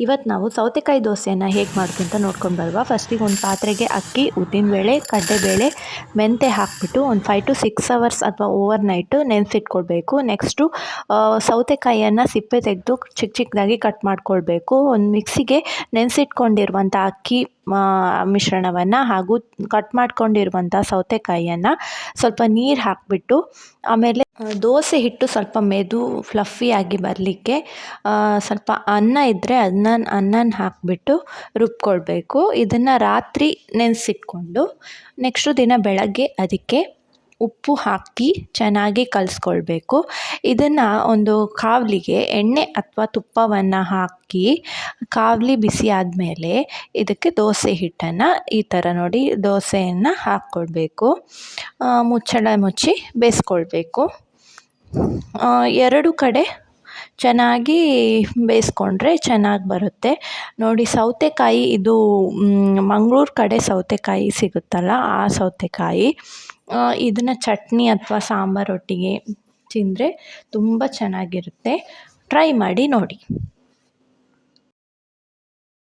ಇವತ್ತು ನಾವು ಸೌತೆಕಾಯಿ ದೋಸೆಯನ್ನು ಹೇಗೆ ಮಾಡೋದು ಅಂತ ನೋಡ್ಕೊಂಡು ಬರುವ ಫಸ್ಟಿಗೆ ಒಂದು ಪಾತ್ರೆಗೆ ಅಕ್ಕಿ ಉದ್ದಿನಬೇಳೆ ಕಡಲೆಬೇಳೆ ಮೆಂತೆ ಹಾಕಿಬಿಟ್ಟು ಒಂದು ಫೈವ್ ಟು ಸಿಕ್ಸ್ ಅವರ್ಸ್ ಅಥವಾ ಓವರ್ ನೈಟು ನೆನೆಸಿಟ್ಕೊಳ್ಬೇಕು ನೆಕ್ಸ್ಟು ಸೌತೆಕಾಯಿಯನ್ನು ಸಿಪ್ಪೆ ತೆಗೆದು ಚಿಕ್ಕ ಚಿಕ್ಕದಾಗಿ ಕಟ್ ಮಾಡ್ಕೊಳ್ಬೇಕು. ಒಂದು ಮಿಕ್ಸಿಗೆ ನೆನೆಸಿಟ್ಕೊಂಡಿರುವಂಥ ಅಕ್ಕಿ ಮಿಶ್ರಣವನ್ನು ಹಾಗೂ ಕಟ್ ಮಾಡ್ಕೊಂಡಿರುವಂಥ ಸೌತೆಕಾಯಿಯನ್ನು ಸ್ವಲ್ಪ ನೀರು ಹಾಕಿಬಿಟ್ಟು ಆಮೇಲೆ ದೋಸೆ ಹಿಟ್ಟು ಸ್ವಲ್ಪ ಮೆದು ಫ್ಲಫಿಯಾಗಿ ಬರಲಿಕ್ಕೆ ಸ್ವಲ್ಪ ಅನ್ನ ಇದ್ದರೆ ಅದನ್ನ, ಅನ್ನನ ಹಾಕಿಬಿಟ್ಟು ರುಬ್ಕೊಳ್ಬೇಕು. ಇದನ್ನು ರಾತ್ರಿ ನೆನೆಸಿಟ್ಕೊಂಡು ನೆಕ್ಸ್ಟು ದಿನ ಬೆಳಗ್ಗೆ ಅದಕ್ಕೆ ಉಪ್ಪು ಹಾಕಿ ಚೆನ್ನಾಗಿ ಕಲಿಸ್ಕೊಳ್ಬೇಕು. ಇದನ್ನು ಒಂದು ಕಾವಲಿಗೆ ಎಣ್ಣೆ ಅಥವಾ ತುಪ್ಪವನ್ನು ಹಾಕಿ, ಕಾವಲಿ ಬಿಸಿ ಆದಮೇಲೆ ಇದಕ್ಕೆ ದೋಸೆ ಹಿಟ್ಟನ್ನು ಈ ಥರ ನೋಡಿ ದೋಸೆಯನ್ನು ಹಾಕ್ಕೊಳ್ಬೇಕು. ಮುಚ್ಚಳ ಮುಚ್ಚಿ ಬೇಯಿಸ್ಕೊಳ್ಬೇಕು ಎರಡು ಕಡೆ ಚೆನ್ನಾಗಿ ಬೇಯಿಸ್ಕೊಂಡ್ರೆ ಚೆನ್ನಾಗಿ ಬರುತ್ತೆ. ನೋಡಿ, ಸೌತೆಕಾಯಿ, ಇದು ಮಂಗ್ಳೂರು ಕಡೆ ಸೌತೆಕಾಯಿ ಸಿಗುತ್ತಲ್ಲ, ಆ ಸೌತೆಕಾಯಿ ಇದನ್ನು ಚಟ್ನಿ ಅಥವಾ ಸಾಂಬಾರೊಟ್ಟಿಗೆ ತಿಂದರೆ ತುಂಬ ಚೆನ್ನಾಗಿರುತ್ತೆ. ಟ್ರೈ ಮಾಡಿ ನೋಡಿ.